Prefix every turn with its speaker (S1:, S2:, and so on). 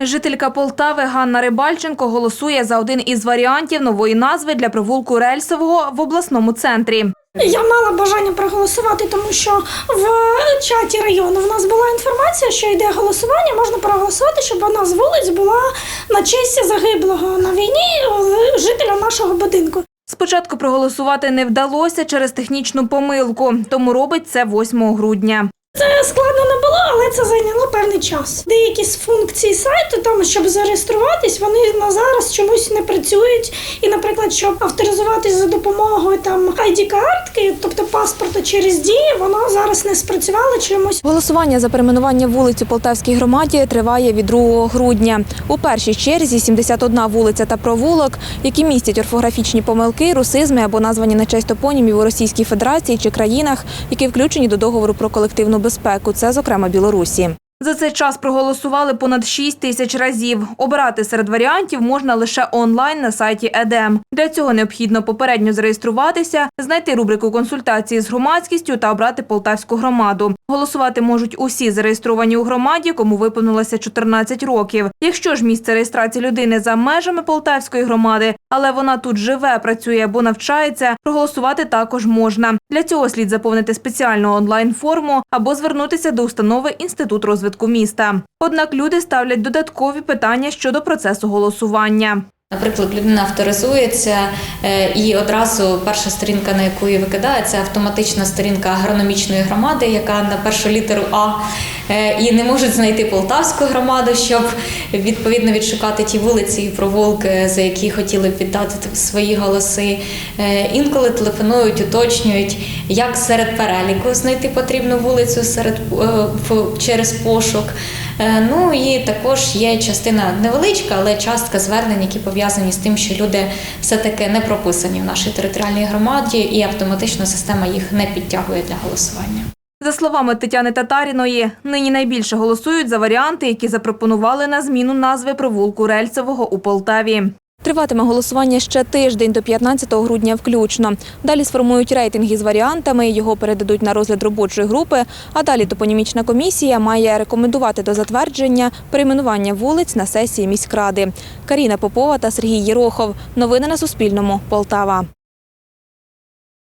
S1: Жителька Полтави Ганна Рибальченко голосує за один із варіантів нової назви для провулку Рельсового в обласному центрі.
S2: Я мала бажання проголосувати, тому що в чаті району в нас була інформація, що йде голосування, можна проголосувати, щоб одна з вулиць була на честь загиблого на війні е, жителя нашого будинку.
S1: Спочатку проголосувати не вдалося через технічну помилку, тому робить це 8 грудня.
S2: Це складно не було, але це зайняло певний час. Деякі з функцій сайту, там щоб зареєструватись, вони на зараз чомусь не працюють. І, наприклад, щоб авторизуватись за допомогою там id картки тобто паспорту через дії, воно зараз не спрацювало чомусь.
S1: Голосування за перейменування вулиць у Полтавській громаді триває від 2 грудня. У першій черзі 71 вулиця та провулок, які містять орфографічні помилки, русизми або названі на честь топонімів у Російській Федерації чи країнах, які включені до договору про колективну безпеку. Це, зокрема, Білорусі. За цей час проголосували понад 6 тисяч разів. Обирати серед варіантів можна лише онлайн на сайті ЕДЕМ. Для цього необхідно попередньо зареєструватися, знайти рубрику консультації з громадськістю та обрати полтавську громаду. Голосувати можуть усі зареєстровані у громаді, кому виповнилося 14 років. Якщо ж місце реєстрації людини за межами Полтавської громади, але вона тут живе, працює або навчається, проголосувати також можна. Для цього слід заповнити спеціальну онлайн-форму або звернутися до установи Інститут розвитку міста. Однак люди ставлять додаткові питання щодо процесу голосування.
S3: Наприклад, людина авторизується е, і одразу перша сторінка, на яку її викидає, це автоматична сторінка агрономічної громади, яка на першу літеру А, Е, і не можуть знайти полтавську громаду, щоб відповідно відшукати ті вулиці і провулки, за які хотіли б віддати свої голоси. Е, Інколи телефонують, уточнюють, як серед переліку знайти потрібну вулицю серед через пошук. Е, Ну і також є частина невеличка, але частка звернень, які пов'язані з тим, що люди все-таки не прописані в нашій територіальній громаді, і автоматично система їх не підтягує для голосування.
S1: За словами Тетяни Татаріної, нині найбільше голосують за варіанти, які запропонували на зміну назви провулку Рельсового у Полтаві. Триватиме голосування ще тиждень до 15 грудня включно. Далі сформують рейтинги з варіантами, його передадуть на розгляд робочої групи, а далі топонімічна комісія має рекомендувати до затвердження перейменування вулиць на сесії міськради. Каріна Попова та Сергій Єрохов. Новини на Суспільному. Полтава.